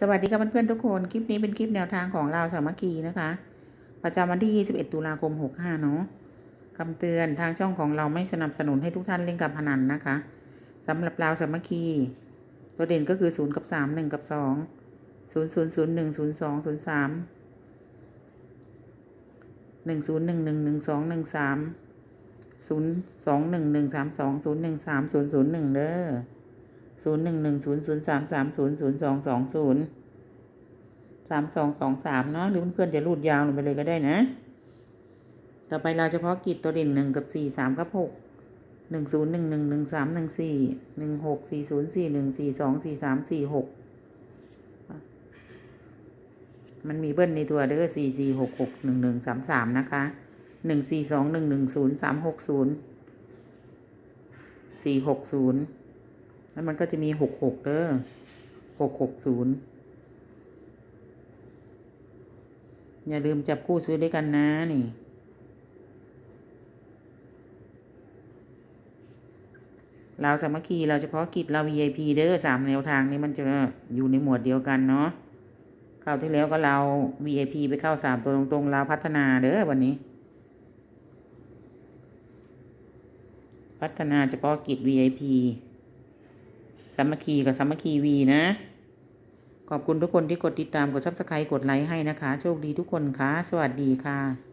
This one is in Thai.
สวัสดีครับเพื่อนๆทุกคน คลิปนี้เป็นคลิปแนวทางของเราวสามัคคีนะคะ ประจำวันที่ 21 ตุลาคม 65 เนาะคำเตือนทางช่องของเราไม่สนับสนุนให้ทุกท่านเล่นการพนันนะคะสำหรับเราวสามัคคี ตัวเด่นก็คือ 0 กับ 3 1 กับ 2 0 0 0 1 0 2 0 3 1 0 1 1 1 2 1 3 0 2 1 1 3 2 0 1 3 0 0 1 เด้อ ศูนย์หนึ่งหนึ่งศูนย์ศูนย์สามสามศูนย์ศูนย์สองสองศูนย์สามสองสองสามเนาะหรือเพื่อนๆจะรูดยาวลงไปเลยก็ได้นะ ต่อไปเราเฉพาะกิจตัวเด่นหนึ่งกับสี่สามกับหกหนึ่งศูนย์หนึ่งหนึ่งหนึ่งสามหนึ่งสี่หนึ่งหกสี่ศูนย์สี่หนึ่งสี่สองสี่สามสี่หกมันมีเบิ้ลในตัวเด้อสี่สี่หกหกหนึ่งหนึ่งสามสามนะคะหนึ่งสี่สองหนึ่งหนึ่งศูนย์สามหกศูนย์สี่หกศูนย์ แล้วมันก็จะมีหกหกเด้อหกหกศูนย์อย่าลืมจับคู่ซื้อด้วยกันนะนี่เราสามัคคีเราเฉพาะกิจเรา VIP เด้อสามแนวทางนี้มันจะอยู่ในหมวดเดียวกันเนาะคราวที่แล้วก็เรา VIP ไปเข้าสามตัวตรงๆเราพัฒนาเด้อวันนี้ พัฒนาเฉพาะกิจ VIP สามัคคีกับสามัคคีวีนะ ขอบคุณทุกคนที่กดติดตามกดซับสไครต์กดไลค์ให้นะคะ โชคดีทุกคนค่ะ สวัสดีค่ะ